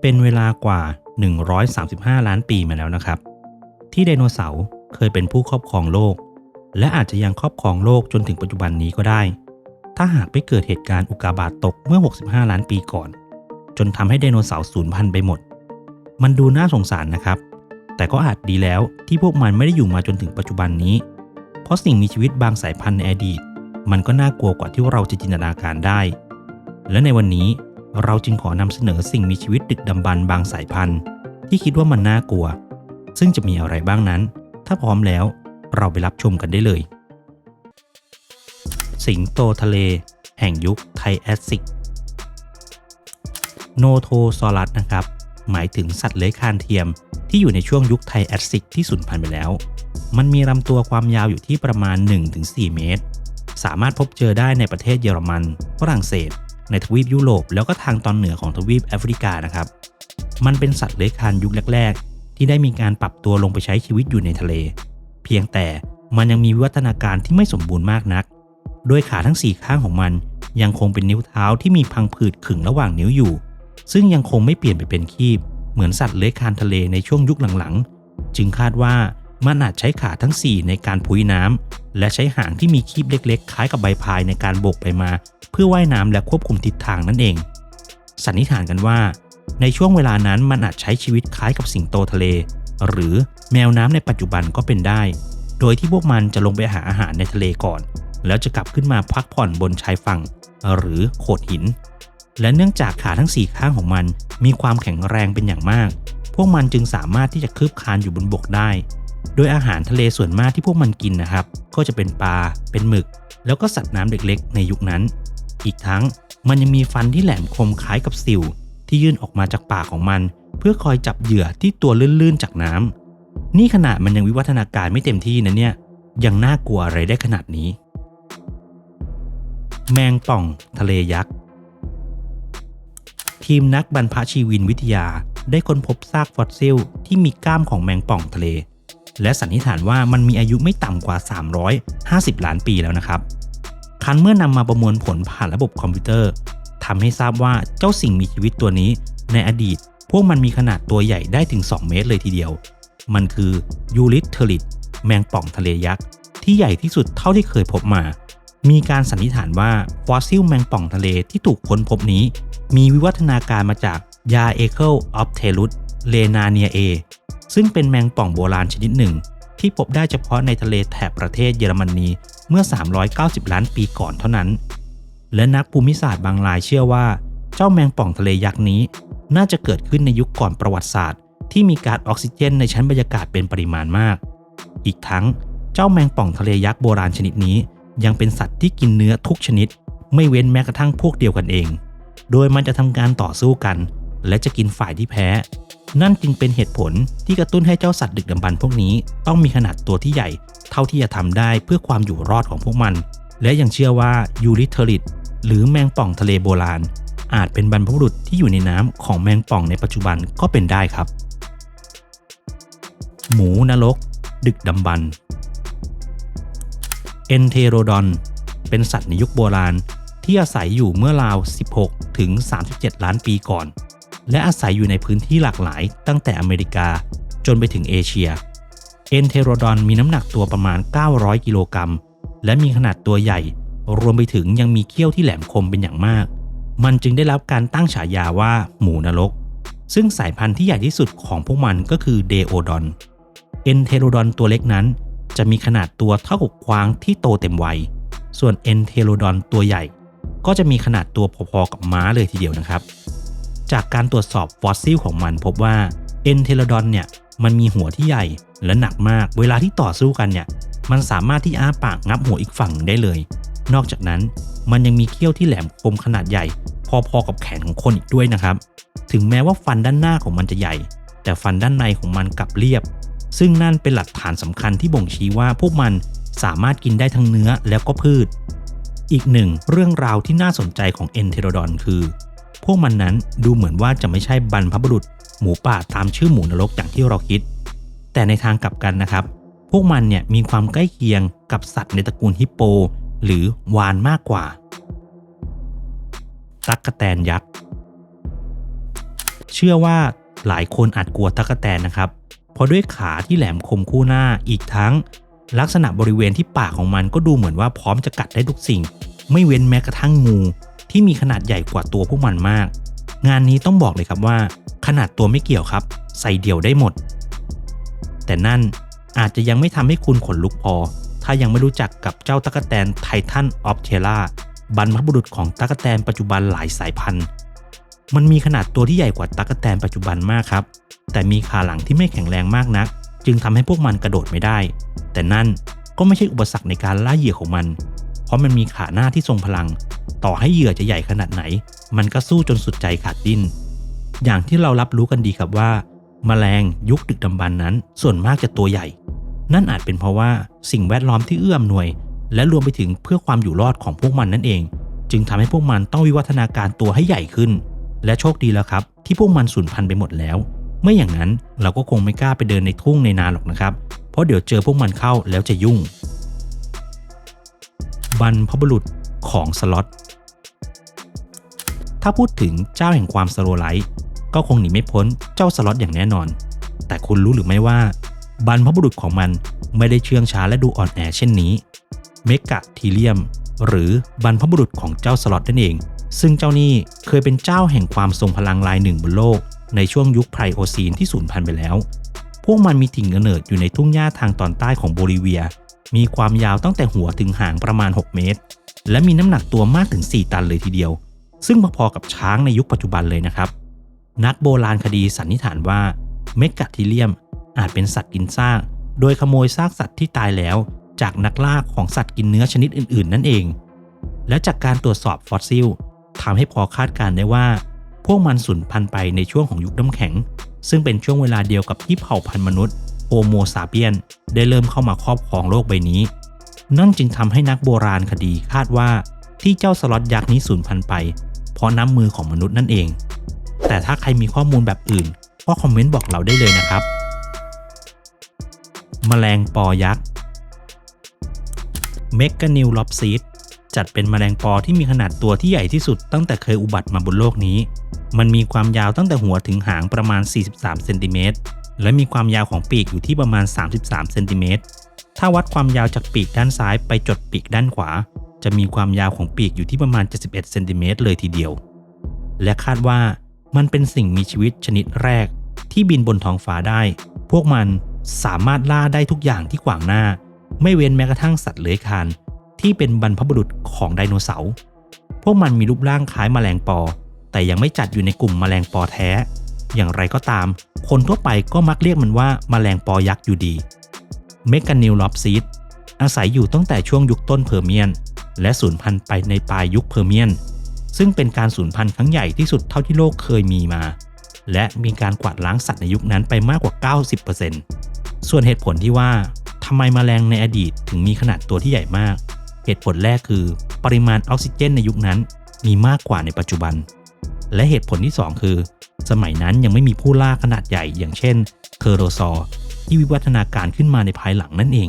เป็นเวลากว่า 135 ล้านปีมาแล้วนะครับ ที่ไดโนเสาร์เคยเป็นผู้ครอบครองโลก และอาจจะยังครอบครองโลกจนถึงปัจจุบันนี้ก็ได้ ถ้าหากไม่เกิดเหตุการณ์อุกกาบาตตกเมื่อ 65 ล้านปีก่อน จนทำให้ไดโนเสาร์สูญพันธุ์ไปหมด มันดูน่าสงสารนะครับ แต่ก็อาจดีแล้วที่พวกมันไม่ได้อยู่มาจนถึงปัจจุบันนี้ เพราะสิ่งมีชีวิตบางสายพันธุ์ในอดีต มันก็น่ากลัวกว่าที่เราจะจินตนาการได้ และในวันนี้ เราจึงขอนำเสนอสิ่งมีชีวิตดึกดำบรรบางสายพันธุ์ ที่คิดว่ามันน่ากลัว ซึ่งจะมีอะไรบ้างนั้น ถ้าพร้อมแล้วเราไปรับชมกันได้เลย สิงโตทะเล แห่งยุคไทแอสซิกโนโทซอรัสนะครับ หมายถึงสัตว์เลื้อยคลานเทียม ที่อยู่ในช่วงยุคไทแอสซิกที่สูญพันธุ์ไปแล้ว มันมีลำตัวความยาวอยู่ที่ประมาณ 1-4 เมตร สามารถพบเจอได้ในประเทศเยอรมัน ฝรั่งเศส ในทวีปยุโรปแล้วก็ทางตอนเหนือของทวีปแอฟริกานะครับ มันเป็นสัตว์เลื้อยคลานยุคแรก ๆ ที่ได้มีการปรับตัวลงไปใช้ชีวิตอยู่ในทะเล เพียงแต่มันยังมีวิวัฒนาการที่ไม่สมบูรณ์มากนัก โดยขาทั้ง 4 ข้างของมันยังคงเป็นนิ้วเท้าที่มีพังผืดขึงระหว่างนิ้วอยู่ ซึ่งยังคงไม่เปลี่ยนไปเป็นคีบ เหมือนสัตว์เลื้อยคลานทะเลในช่วงยุคหลังๆ จึงคาดว่า มันอาจใช้ขาทั้ง 4 ในการพุ้ยน้ำและใช้หางที่มีคีบเล็ก ๆ คล้ายกับใบพายในการโบกไปมา เพื่อว่ายน้ำและควบคุมทิศทางนั่นเอง สันนิษฐานกันว่า ในช่วงเวลานั้นมันอาจใช้ชีวิตคล้ายกับสิงโตทะเล หรือแมวน้ำในปัจจุบันก็เป็นได้ โดยที่พวกมันจะลงไปหาอาหารในทะเลก่อน แล้วจะกลับขึ้นมาพักผ่อนบนชายฝั่ง หรือโขดหิน และเนื่องจากขาทั้งสี่ข้างของมัน มีความแข็งแรงเป็นอย่างมาก พวกมันจึงสามารถที่จะคืบคลานอยู่บนบกได้ โดยอาหารทะเลส่วนมากที่พวกมันกินนะครับ ก็จะเป็นปลา เป็นหมึก แล้วก็สัตว์น้ำเล็กๆ ในยุคนั้น อีกทั้งมันยังมีฟันที่แหลมคมคล้ายกับสิว ที่ยื่นออกมาจากปากของมัน เพื่อคอยจับเหยื่อที่ตัวลื่นๆจากน้ำนี่ขนาดมันยังวิวัฒนาการไม่เต็มที่นะเนี่ย ยังน่ากลัวอะไรได้ขนาดนี้ แมงป่อง ทะเลยักษ์ ทีมนักบรรพชีวินวิทยาได้ค้นพบซากฟอสซิลที่มีกล้ามของแมงป่องทะเล และสันนิษฐานว่ามันมีอายุไม่ต่ำกว่า 350 ล้านปีแล้วนะครับคันเมื่อนำมาประมวลผลผ่านระบบคอมพิวเตอร์ทำให้ทราบว่าเจ้าสิ่งมีชีวิตตัวนี้ ในอดีต พวกมันมีขนาดตัวใหญ่ได้ถึง 2 เมตรเลยทีเดียว มันคือยูริสเทอริดแมงป่องทะเลยักษ์ ที่ใหญ่ที่สุดเท่าที่เคยพบมา มีการสันนิษฐานว่าฟอสซิลแมงป่องทะเลที่ถูกค้นพบนี้ มีวิวัฒนาการมาจากยาเอเคิลออฟเทลุส เลนาเนียเอ ซึ่งเป็นแมงป่องโบราณชนิดหนึ่ง ที่พบได้เฉพาะในทะเลแถบประเทศเยอรมนีเมื่อ 390 ล้านปีก่อนเท่านั้น และนักภูมิศาสตร์บางรายเชื่อว่า เจ้าแมงป่องทะเลยักษ์นี้ น่าจะเกิดขึ้นในยุคก่อนประวัติศาสตร์ ที่มีการออกซิเจนในชั้นบรรยากาศเป็นปริมาณมาก อีกทั้งเจ้าแมงป่องทะเลยักษ์โบราณชนิดนี้ ยังเป็นสัตว์ที่กินเนื้อทุกชนิด ไม่เว้นแม้กระทั่งพวกเดียวกันเอง โดยมันจะทำการต่อสู้กัน และจะกินฝ่ายที่แพ้ นั่นจึงเป็นเหตุผลที่กระตุ้นให้เจ้าสัตว์ดึกดำบรรพ์พวกนี้ ต้องมีขนาดตัวที่ใหญ่ เท่าที่จะทำได้เพื่อความอยู่รอดของพวกมัน และยังเชื่อว่ายูริเทอริดหรือแมงป่องทะเลโบราณ อาจเป็นบรรพบุรุษที่อยู่ในน้ำของแมงป่องในปัจจุบันก็เป็นได้ครับ หมูนรก ดึกดำบรรพ์เอนเทโรดอน เป็นสัตว์ในยุคโบราณที่อาศัยอยู่เมื่อราว 16 ถึง 37 ล้านปีก่อน และอาศัยอยู่ในพื้นที่หลากหลาย ตั้งแต่อเมริกาจนไปถึงเอเชีย เอนเทโรดอนมีน้ำหนักตัวประมาณ 900 กิโลกรัม และมีขนาดตัวใหญ่ รวมไปถึงยังมีเขี้ยวที่แหลมคมเป็นอย่างมาก มันจึงได้รับการตั้งฉายาว่าหมูนรก ซึ่งสายพันธุ์ที่ใหญ่ที่สุดของพวกมันก็คือเดโอดอน เอนเทโรดอนตัวเล็กนั้น จะมีขนาดตัวเท่ากับกวางที่โตเต็มวัย ส่วนเอนเทโรดอนตัวใหญ่ ก็จะมีขนาดตัวพอๆกับม้าเลยทีเดียวนะครับ จากการตรวจสอบฟอสซิลของมันพบว่าเอนเทโรดอนเนี่ยมันมีหัวที่ใหญ่และหนักมาก เวลาที่ต่อสู้กันเนี่ยมันสามารถที่อ้าปากงับหัวอีกฝั่งได้เลย นอกจากนั้นมันยังมีเขี้ยวที่แหลมคมขนาดใหญ่ พอๆกับแขนของคนอีกด้วยนะครับ ถึงแม้ว่าฟันด้านหน้าของมันจะใหญ่ แต่ฟันด้านในของมันกลับเรียบ ซึ่งนั่นเป็นหลักฐานสำคัญที่บ่งชี้ว่าพวกมันสามารถกินได้ทั้งเนื้อแล้วก็พืช อีกหนึ่งเรื่องราวที่น่าสนใจของเอนเทโรดอนคือ พวกมันนั้นดูเหมือนว่าจะไม่ใช่บรรพบุรุษ หมูป่าตามชื่อหมูนรกอย่างที่เราคิด แต่ในทางกลับกันนะครับ พวกมันเนี่ยมีความใกล้เคียงกับสัตว์ในตระกูลฮิปโป หรือวานมากกว่า ตั๊กแตนยักษ์ เชื่อว่าหลายคนอาจกลัวตั๊กแตนนะครับ เพราะด้วยขาที่แหลมคมคู่หน้าอีกทั้ง ลักษณะบริเวณที่ปากของมันก็ดูเหมือนว่าพร้อมจะกัดได้ทุกสิ่ง ไม่เว้นแม้กระทั่งงู ที่มีขนาดใหญ่กว่าตัวพวกมันมาก งานนี้ต้องบอกเลยครับว่า ขนาดตัวไม่เกี่ยวครับ ใส่เดี่ยวได้หมด แต่นั่นอาจจะยังไม่ทำให้คุณขนลุกพอ ถ้ายังไม่รู้จักกับเจ้าตั๊กแตนไททันออฟเทล่าบรรพบุรุษของตั๊กแตนปัจจุบันหลายสายพันธุ์ มันมีขนาดตัวที่ใหญ่กว่าตั๊กแตนปัจจุบันมากครับ แต่มีขาหลังที่ไม่แข็งแรงมากนัก จึงทำให้พวกมันกระโดดไม่ได้ แต่นั่นก็ไม่ใช่อุปสรรคในการล่าเหยื่อของมัน เพราะมันมีขาหน้าที่ทรงพลัง ต่อให้เหยื่อจะใหญ่ขนาดไหน มันก็สู้จนสุดใจขาดดิ้น อย่างที่เรารับรู้กันดีครับว่าแมลงยุคดึกดำบรรพ์นั้น ส่วนมากจะตัวใหญ่ นั่นอาจเป็นเพราะว่าสิ่งแวดล้อมที่เอื้ออำนวย และรวมไปถึงเพื่อความอยู่รอดของพวกมันนั่นเอง จึงทำให้พวกมันต้องวิวัฒนาการตัวให้ใหญ่ขึ้น และโชคดีแล้วครับ ที่พวกมันสูญพันธุ์ไปหมดแล้ว ไม่อย่างนั้นเราก็คงไม่กล้าไปเดินในทุ่งในนาหรอกนะครับ เพราะเดี๋ยวเจอพวกมันเข้าแล้วจะยุ่ง บรรพบุรุษของสล็อต ถ้าพูดถึงเจ้าแห่งความสโลไลท์ก็คงหนีไม่พ้นเจ้าสล็อตอย่างแน่นอน แต่คุณรู้หรือไม่ว่า บรรพบุรุษของมันไม่ได้เชื่องช้าและดูอ่อนแอเช่นนี้ เมกะทีเลียม หรือบรรพบุรุษของเจ้าสล็อตนั่นเอง ซึ่งเจ้านี่เคยเป็นเจ้าแห่งความทรงพลังรายหนึ่งบนโลก ในช่วงยุคไพรโอซีนที่สูญพันธุ์ไปแล้ว พวกมันมีถิ่นกำเนิดอยู่ในทุ่งหญ้าทางตอนใต้ของโบลิเวีย มีความยาวตั้งแต่หัวถึงหางประมาณ 6 เมตร และมีน้ำหนักตัวมากถึง 4 ตันเลยทีเดียว ซึ่งพอๆกับช้างในยุคปัจจุบันเลยนะครับ นักโบราณคดีสันนิษฐานว่าเมกะทิเลียมอาจเป็นสัตว์กินซาก โดยขโมยซากสัตว์ที่ตายแล้ว จากนักล่าของสัตว์กินเนื้อชนิดอื่นๆ นั่นเอง และจากการตรวจสอบฟอสซิลทำให้พอคาดการณ์ได้ว่า พวกมันสูญพันธุ์ไปในช่วงของยุคน้ำแข็ง ซึ่งเป็นช่วงเวลาเดียวกับที่เผ่าพันธุ์มนุษย์โฮโมซาเปียนได้เริ่มเข้ามาครอบครองโลกใบนี้ นั่นจึงทำให้นักโบราณคดีคาดว่าที่เจ้าสล็อตยักษ์นี้สูญพันธุ์ไป เพราะน้ำมือของมนุษย์นั่นเอง แต่ถ้าใครมีข้อมูลแบบอื่น ก็คอมเมนต์บอกเราได้เลยนะครับ แมลงปอยักษ์เมกานิลลอปซีดจัดเป็นแมลงปอที่มีขนาดตัวที่ใหญ่ที่สุดตั้งแต่เคยอุบัติมาบนโลกนี้ มันมีความยาวตั้งแต่หัวถึงหางประมาณ 43เซนติเมตรและมีความยาวของปีกอยู่ที่ประมาณ 33เซนติเมตรถ้าวัดความยาวจากปีกด้านซ้ายไปจดปีกด้านขวา จะมีความยาวของปีกอยู่ที่ประมาณ 71เซนติเมตรเลยทีเดียว และคาดว่ามันเป็นสิ่งมีชีวิตชนิดแรกที่บินบนท้องฟ้าได้ พวกมันสามารถล่าได้ทุกอย่างที่ขวางหน้า ไม่เว้นแม้กระทั่งสัตว์เลื้อยคลานที่เป็นบรรพบุรุษของไดโนเสาร์ พวกมันมีรูปร่างคล้ายแมลงปอ แต่ยังไม่จัดอยู่ในกลุ่มแมลงปอแท้ อย่างไรก็ตาม คนทั่วไปก็มักเรียกมันว่าแมลงปอยักษ์อยู่ดี เมกานิลลอปซีด อาศัยอยู่ตั้งแต่ช่วงยุคต้นเพอร์เมียน และสูญพันธุ์ไปในปลายยุคเพอร์เมียน ซึ่งเป็นการสูญพันธุ์ครั้งใหญ่ที่สุดเท่าที่โลกเคยมีมา และมีการกวาดล้างสัตว์ในยุคนั้นไปมากกว่า 90%ส่วนเหตุผลที่ว่าทำไมแมลงในอดีตถึงมีขนาดตัวที่ใหญ่มาก เหตุผลแรกคือ ปริมาณออกซิเจนในยุคนั้นมีมากกว่าในปัจจุบัน และเหตุผลที่ 2 คือ สมัยนั้นยังไม่มีผู้ล่าขนาดใหญ่อย่างเช่น เคอร์โรซอร์ที่วิวัฒนาการขึ้นมาในภายหลังนั่นเอง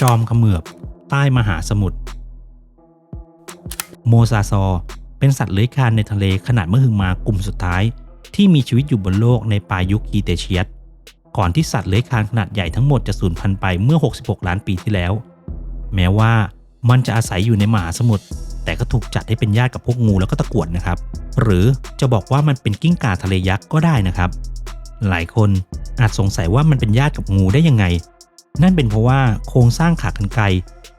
จอมเขมือบ ใต้มหาสมุทร โมซาซอ เป็นสัตว์เลื้อยคลานในทะเลขนาดมหึมากลุ่มสุดท้าย ที่มีชีวิตอยู่บนโลกในปลายยุคคีเตเชียส ก่อนที่สัตว์เลื้อยคลานขนาดใหญ่ทั้งหมดจะสูญพันธุ์ไปเมื่อ 66 ล้านปีที่แล้ว แม้ว่ามันจะอาศัยอยู่ในมหาสมุทร แต่ก็ถูกจัดให้เป็นญาติกับพวกงูแล้วก็ตะกวดนะครับ หรือจะบอกว่ามันเป็นกิ้งก่าทะเลยักษ์ก็ได้นะครับ หลายคนอาจสงสัยว่ามันเป็นญาติกับงูได้ยังไง นั่นเป็นเพราะว่าโครงสร้างขากรรไกร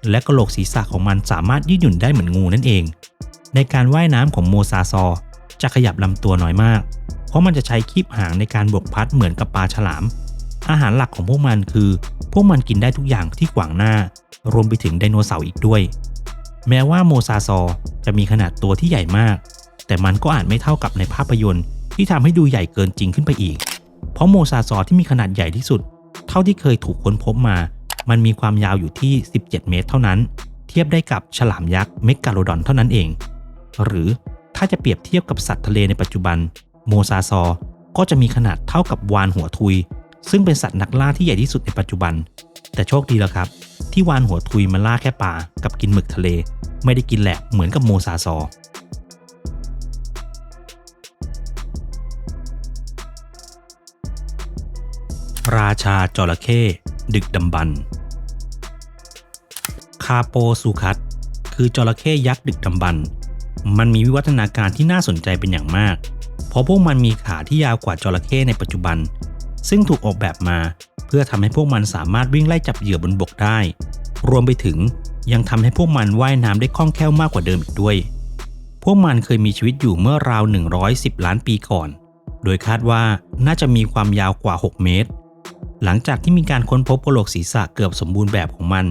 และกระโหลกศีรษะของมันสามารถยืดหยุ่นได้เหมือนงูนั่นเอง ในการว่ายน้ำของโมซาซอจะขยับลำตัวน้อยมาก เพราะมันจะใช้คีบหางในการบกพัดเหมือนกับปลาฉลาม อาหารหลักของพวกมันคือ พวกมันกินได้ทุกอย่างที่ขวางหน้า รวมไปถึงไดโนเสาร์อีกด้วย แม้ว่าโมซาซอจะมีขนาดตัวที่ใหญ่มาก แต่มันก็อาจไม่เท่ากับในภาพยนตร์ ที่ทำให้ดูใหญ่เกินจริงขึ้นไปอีก เพราะโมซาซอที่มีขนาดใหญ่ที่สุด เท่าที่เคยถูกค้นพบมา มันมีความยาวอยู่ที่ 17 เมตรเท่านั้น เทียบได้กับฉลามยักษ์เมกาโลดอนเท่านั้นเอง หรือถ้าจะเปรียบเทียบกับสัตว์ทะเลในปัจจุบัน โมซาซอ ก็จะมีขนาดเท่ากับวานหัวทุย ซึ่งเป็นสัตว์นักล่าที่ใหญ่ที่สุดในปัจจุบัน แต่โชคดีแล้วครับ ที่วานหัวทุยมันล่าแค่ปลากับกินหมึกทะเล ไม่ได้กินแหลกเหมือนกับโมซาซอ ราชาจระเข้ดึกดำบรรพ์คาโปซูคัตคือจระเข้ยักษ์ดึกดำบรรพ์มันมีวิวัฒนาการที่น่าสนใจเป็นอย่างมาก เพราะพวกมันมีขาที่ยาวกว่าจระเข้ในปัจจุบัน ซึ่งถูกออกแบบมาเพื่อทำให้พวกมันสามารถวิ่งไล่จับเหยื่อบนบกได้ รวมไปถึงยังทำให้พวกมันว่ายน้ำได้คล่องแคล่วมากกว่าเดิมอีกด้วย พวกมันเคยมีชีวิตอยู่เมื่อราว 110 ล้านปีก่อน โดยคาดว่าน่าจะมีความยาวกว่า 6 เมตร หลังจากที่มีการค้นพบกระโหลกศีรษะเกือบสมบูรณ์แบบของมัน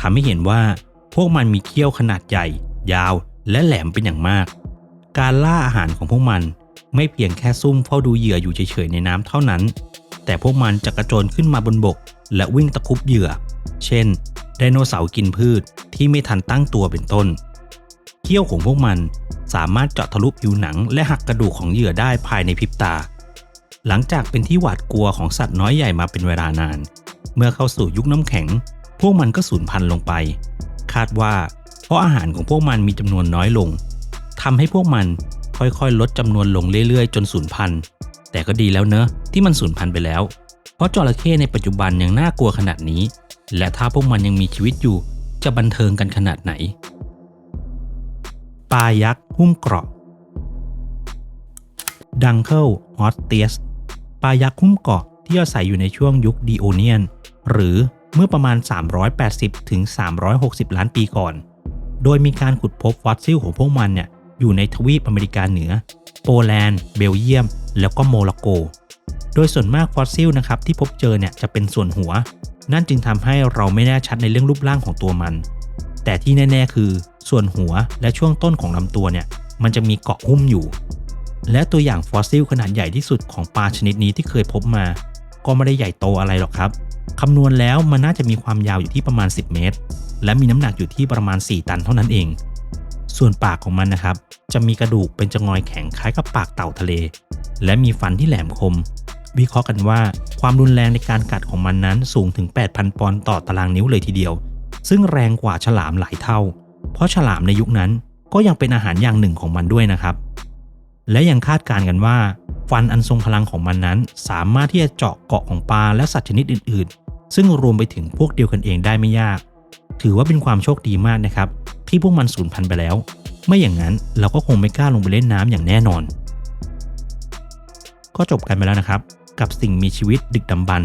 ทำให้เห็นว่าพวกมันมีเขี้ยวขนาดใหญ่ ยาว และแหลมเป็นอย่างมาก การล่าอาหารของพวกมันไม่เพียงแค่ซุ่มเฝ้าดูเหยื่ออยู่เฉยๆในน้ำเท่านั้น แต่พวกมันจะกระโจนขึ้นมาบนบก และวิ่งตะคุบเหยื่อ เช่น ไดโนเสาร์กินพืชที่ไม่ทันตั้งตัวเป็นต้น เขี้ยวของพวกมันสามารถเจาะทะลุผิวหนังและหักกระดูกของเหยื่อได้ภายในพริบตา หลังจากเป็นที่หวาดกลัวของสัตว์น้อยใหญ่มาเป็นเวลานาน เมื่อเข้าสู่ยุคน้ำแข็ง พวกมันก็สูญพันธุ์ลงไป คาดว่าเพราะอาหารของพวกมันมีจำนวนน้อยลงทำให้พวกมันค่อยๆ ลดจำนวนลงเรื่อยๆ จนสูญพันธุ์แต่ก็ดีแล้วเนอะที่มันสูญพันธุ์ไปแล้ว เพราะจระเข้ในปัจจุบันยังน่ากลัวขนาดนี้ และถ้าพวกมันยังมีชีวิตอยู่จะบันเทิงกันขนาดไหนปลายักษ์หุ้มเกราะดังเคิลออสเตียส ปลายักษ์หุ้มเกาะที่อาศัยอยู่ในช่วงยุคดีโอเนียน หรือเมื่อประมาณ 380 ถึง 360 ล้านปีก่อน โดยมีการขุดพบฟอสซิลของพวกมันเนี่ยอยู่ในทวีปอเมริกาเหนือ โปแลนด์ เบลเยียม แล้วก็โมร็อกโก โดยส่วนมากฟอสซิลนะครับที่พบเจอเนี่ยจะเป็นส่วนหัว นั่นจึงทำให้เราไม่แน่ชัดในเรื่องรูปร่างของตัวมัน แต่ที่แน่ ๆ คือ ส่วนหัวและช่วงต้นของลำตัวเนี่ยมันจะมีเกาะหุ้มอยู่ และตัวอย่างฟอสซิลขนาดใหญ่ที่สุดของปลาชนิดนี้ที่เคยพบมา ก็ไม่ได้ใหญ่โตอะไรหรอกครับ คำนวณแล้วมันน่าจะมีความยาวอยู่ที่ประมาณ 10 เมตร และมีน้ำหนักอยู่ที่ประมาณ 4 ตันเท่านั้นเอง ส่วนปากของมันนะครับ จะมีกระดูกเป็นจงอยแข็งคล้ายกับปากเต่าทะเล และมีฟันที่แหลมคม วิเคราะห์กันว่าความรุนแรงในการกัดของมันนั้นสูงถึง 8,000 ปอนด์ต่อตารางนิ้วเลยทีเดียว ซึ่งแรงกว่าฉลามหลายเท่า เพราะฉลามในยุคนั้นก็ยังเป็นอาหารอย่างหนึ่งของมันด้วยนะครับ และยังคาดการณ์กันว่า ฟันอันทรงพลังของมันนั้น สามารถที่จะเจาะเกาะของปลาและสัตว์ชนิดอื่น ๆ ซึ่งรวมไปถึงพวกเดียวกันเองได้ไม่ยาก ถือว่าเป็นความโชคดีมากนะครับ ที่พวกมันสูญพันธุ์ไปแล้ว ไม่อย่างนั้นเราก็คงไม่กล้าลงไปเล่นน้ำอย่างแน่นอน ก็จบกันไปแล้วนะครับ กับสิ่งมีชีวิตดึกดำบรร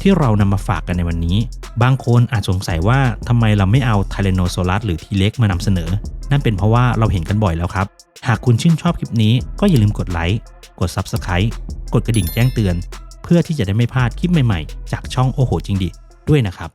ที่เรานำมาฝากกันในวันนี้ บางคนอาจสงสัยว่าทำไมเราไม่เอาไทเลโนโซลัสหรือทีเล็กมานำเสนอ นั่นเป็นเพราะว่าเราเห็นกันบ่อยแล้วครับ หากคุณชื่นชอบคลิปนี้ก็อย่าลืมกดไลค์ กด Subscribe กดกระดิ่งแจ้งเตือน เพื่อที่จะได้ไม่พลาดคลิปใหม่ๆ จากช่องโอโหจริงดิด้วยนะครับ